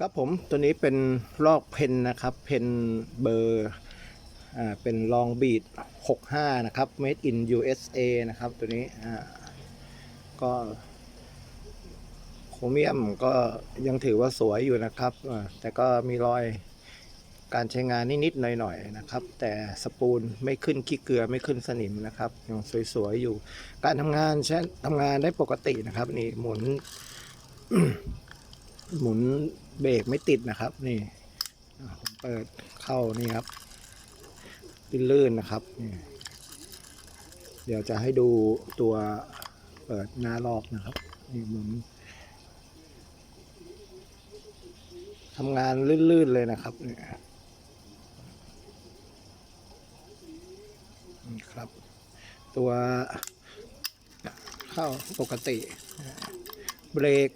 ครับผมตัวนี้เป็นลอกเพนนะครับเพนเบอร์อ่าเป็นลองบีด65 นะครับ made in USA นะครับ ตัวนี้อ่าก็โครเมียมก็ยังถือว่าสวยอยู่นะครับ แต่ก็มีรอยการใช้งานนิดๆหน่อยๆนะครับ แต่สปูลไม่ขึ้นขี้เกลือไม่ขึ้นสนิมนะครับยังสวยๆอยู่ การทำงานใช้ทำงานได้ปกตินะครับ นี่หมุน หมุนเบรกไม่ติดนะครับ นี่ผมเปิดเข้านี่ครับลื่นๆนะครับนี่เดี๋ยวจะให้ดูตัวเปิดหน้าลอกนะครับนี่หมุนทำงานลื่นๆเลยนะครับนี่นี่ครับ ตัวเข้าปกติ เบรก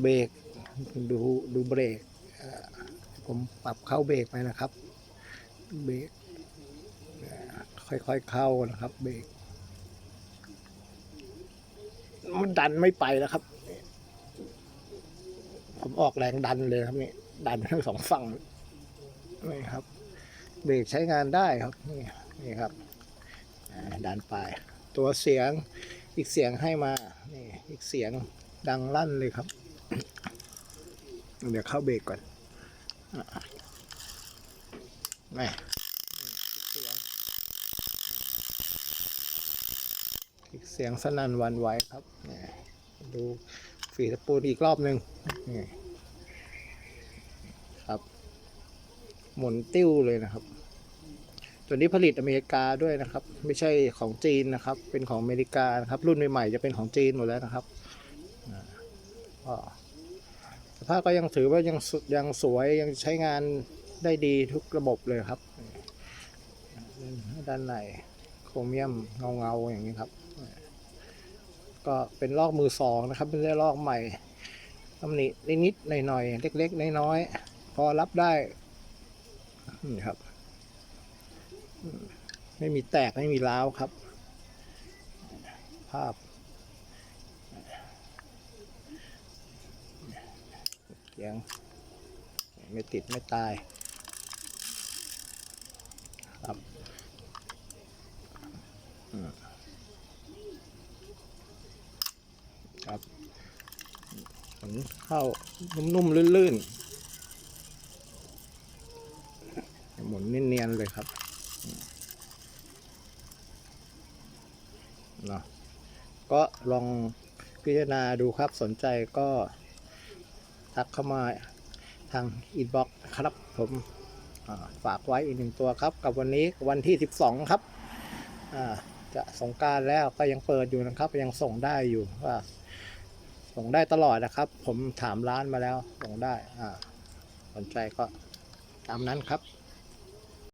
เบรก ดูดูเบรกผมปรับเข้าเบรกไปนะครับ เบรกค่อยๆเข้านะครับ เบรกมันดันไม่ไปแล้วครับ ผมออกแรงดันเลยครับนี่ดันทั้งสองฝั่งนี่ครับ เบรกใช้งานได้ครับนี่นี่ครับดันไป ตัวเสียงอีกเสียงให้มา นี่ อีกเสียงดังลั่นเลยครับ เดี๋ยวเข้าเบรกก่อนแม่เสียงอีกเสียงสนั่นวันไหวครับ ดูฝีตะปูอีกรอบหนึ่งครับ หมุนติ้วเลยนะครับ ตัวนี้ผลิตอเมริกาด้วยนะครับ ไม่ใช่ของจีนนะครับ เป็นของอเมริกานะครับ รุ่นใหม่ๆจะเป็นของจีนหมดแล้วนะครับอ่า ก็สภาก็ยังถือว่ายังสุยังสวยยังใช้งานได้ดีทุกระบบเลยครับ ด้านในโครเมียมเงาๆอย่างนี้ครับ ก็เป็นลอกมือสองนะครับไม่ใช่ลอกใหม่ตำหนินิดๆหน่อยๆเล็กๆน้อยๆพอรับได้นี่ครับ ไม่มีแตกไม่มีร้าวครับ ภาพเสี ยังไม่ติดไม่ตายครับอืมครับหมุนเข้านุ่มๆลื่นๆหมุนเนียนๆเลยครับเนาะก็ลองพิจารณาดูครับสนใจก็ ทักเข้ามาทางอินบ็อกครับผมฝากไว้อีกหนึ่งตัวครับ กับวันนี้วันที่ 12 ครับจะสงการแล้วก็ยังเปิดอยู่นะครับ ยังส่งได้อยู่ว่าส่งได้ตลอดนะครับ ผมถามร้านมาแล้วส่งได้สนใจก็ตามนั้นครับ